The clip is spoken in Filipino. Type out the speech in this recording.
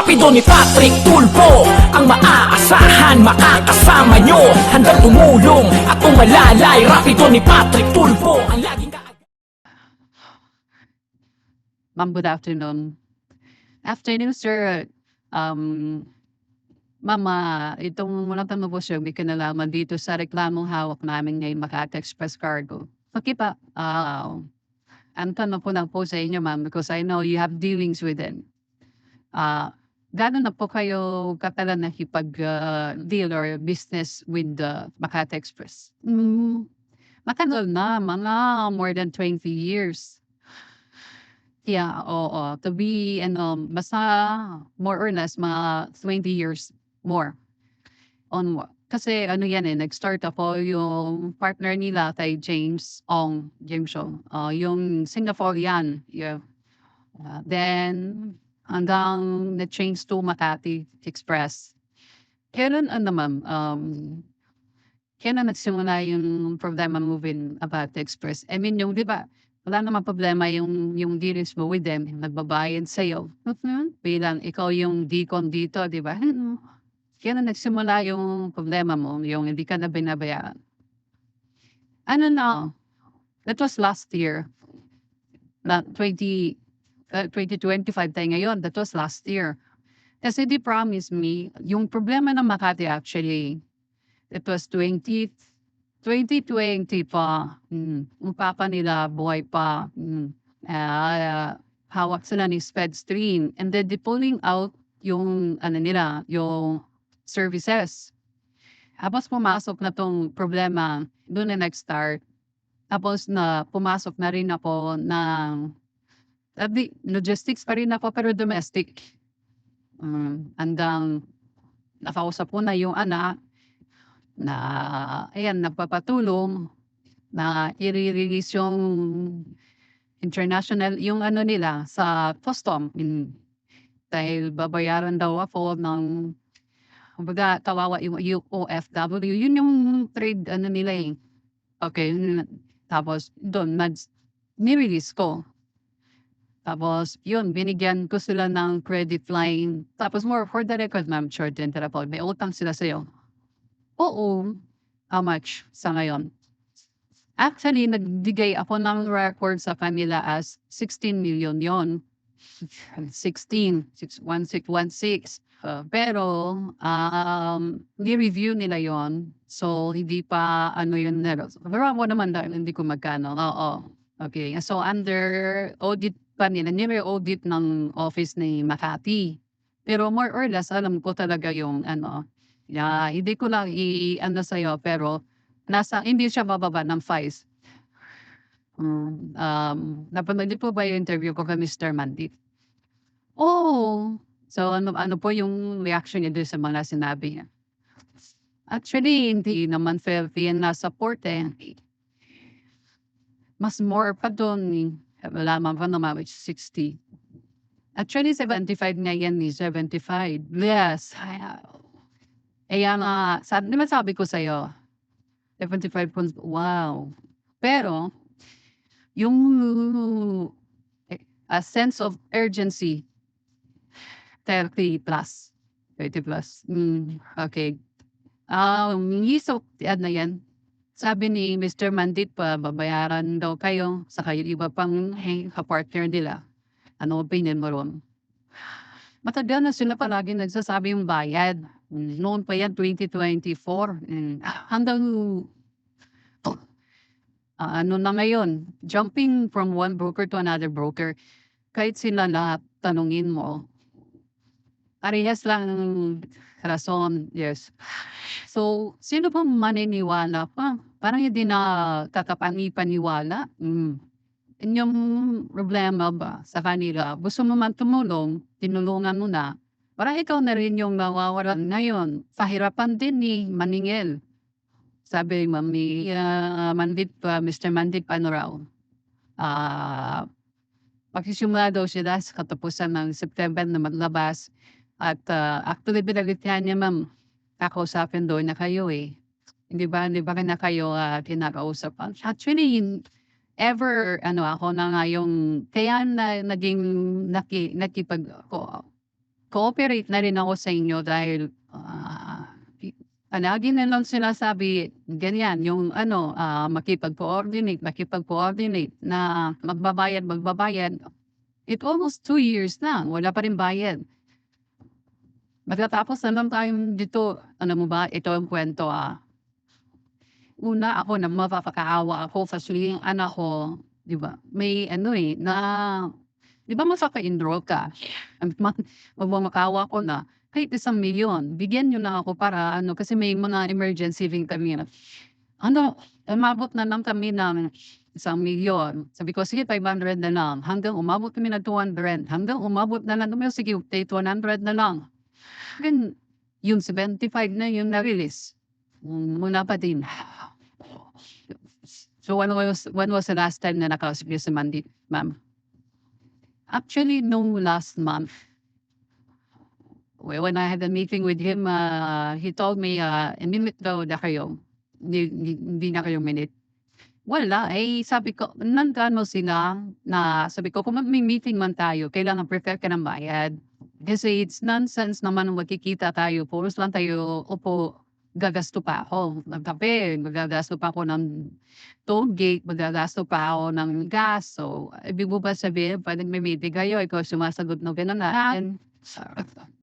Rapido ni Patrick Tulpo Ang maaasahan makakasama nyo Handang tumulong at umalalay Rapido ni Patrick Tulpo Ang laging Ma'am, good afternoon. Afternoon, sir. Um, Mama, itong walang tanong po sir, may kinalaman dito sa reklamong hawak namin ngayon Makati Express Cargo. Pakipa, ah, ang tanong po lang po sa inyo, ma'am, because I know you have dealings with them. Ah, gano'n na po kayo katagal nakipag-deal or business with the Makati Express? Mm, matagal na, mga more than 20 years. Yeah, oo. To be ano, basta more or less mga 20 years more on kasi ano yan eh, nag-start ako yung partner nila kay James Ong, James Ong, ah, yung Singaporean. Yeah. Ah, then, hanggang na-change to Makati Express. Kailan ano ma'am, um, kailan nagsimula yung problema moving Makati Express? I mean, yung di ba, wala namang problema yung yung dealings mo with them, nagbabayad sa'yo. Mhm, bilang ikaw yung deacon dito, di ba? Hmm, kailan nagsimula yung problema mo, yung hindi ka na binabayaran? Ano na, that was last year. Na 20, uh, 2025 tayo ngayon, that was last year. Kasi they promised me, yung problema ng Makati actually, it was 20, 2020 pa. Mm, papa nila buhay pa. Mm, ah, hawak sila ni Spedstream. And then they pulling out yung ano nila, yung services. Tapos pumasok na tong problema, doon na nag-start. Tapos na pumasok na rin ako ng sabi, logistics pa rin ako pero domestic. Um, andang nakausap ko na yung anak na ayan nagpapatulong na i-release yung international yung ano nila sa custom. Mm. Dahil babayaran daw ako ng kumbaga kawawa yung OFW. Yun yung trade ano nila eh. Okay. Tapos doon nag nirelease ko. Tapos yun, binigyan ko sila ng credit line. Tapos more for the record, ma'am, short and terrible. May utang sila sa'yo. Oo. How much sa ngayon? Actually, nagbigay ako ng record sa kanila as 16 million yon 16, 1616. Uh, pero, um, ni-review nila yon So, hindi pa ano yun. Pero ako naman dahil hindi ko magkano. Oo. Okay. So, under audit pa nila, nire-audit ng office ni Makati. Pero more or less, alam ko talaga yung ano, Yeah, hindi ko lang i-ano sa'yo pero nasa hindi siya bababa ng 5. Hmm, um, napanood po ba yung interview ko kay Mr. Mandit? Oo. So ano ano po yung reaction niya dun sa mga sinabi niya? Actually, hindi naman 50 yan na support eh. Mas more pa dun eh. Wala man pa naman which 60. Actually, 75 nga yan eh, 75. Yes. Kaya nga, sabi, di ba sabi ko sa'yo, 75 pounds, wow. Pero, yung eh, a sense of urgency, 30 plus. 30 plus. Mm, okay. Um, so, yan na yan. Sabi ni Mr. Mandit pa, babayaran daw kayo sa kayo iba pang hey, partner nila. Ano opinion mo ron? Matagal na sila palagi nagsasabi yung bayad. Noon pa yan, 2024. Mm, Hanggang ah, ano na ngayon, jumping from one broker to another broker, kahit sila lahat tanungin mo, parehas lang rason, yes. So, sino bang maniniwala pa? Parang hindi na kakapani-paniwala. Mm. Yun yung problema ba sa kanila? Gusto mo man tumulong, tinulungan mo na. Parang ikaw na rin yung nawawalan ngayon. Pahirapan din ni maningil. Sabi ni Ma'am ni ah, Mandit pa, Mr. Mandit pa ano raw. Ah, magsisimula daw sila sa katapusan ng September na maglabas. At ah, actually binagityan niya ma'am, kakausapin doon na kayo eh. Hindi ba, hindi ba na kayo ah, kinakausap? Actually, in- ever ano ako na nga yung kaya na naging naki, nakipag ko cooperate na rin ako sa inyo dahil, ah, i palagi na lang sinasabi ganyan yung ano, ah, makipag-coordinate, makipag-coordinate na magbabayad, magbabayad. It almost 2 years na wala pa rin bayad. Magtatapos na lang tayong dito, alam mo ba ito ang kuwento, ah. Una ako na mapapakaawa ako kasi yung anak ko, 'di ba, may ano, eh, na 'di ba magpapa-enroll ka? Ma magmamakaawa ako na kahit isang milyon bigyan niyo na ako para ano, kasi may mga emergency rin kami na ano, umabot na lang kami ng isang milyon. Sabi ko, "Sige 500 na lang." Hanggang umabot kami ng 200, hanggang umabot na lang "Sige take 100 na lang." Then yung 75 na yung na-release, wala pa din. So when was when was the last time na nakausap niyo si mandi ma'am? Actually nung last month. When I had a meeting with him, ah, he told me, ah, "I-mi-meet daw na kayo." Hindi hindi na kayo minute. Wala, eh, sabi ko nag-ano sila na sabi ko, "Kung magme-meeting man tayo kailangan prepare ka ng bayad." Kasi it's nonsense naman na magkikita tayo puros lang tayo upo, gagasto pa ako ng kape, maggagasto pa ako ng toll gate, maggagasto pa ako ng gas. So, ibig mo ba sabihin 'pag nagme-meeting kayo ikaw sumasagot ng gano'n, ah, and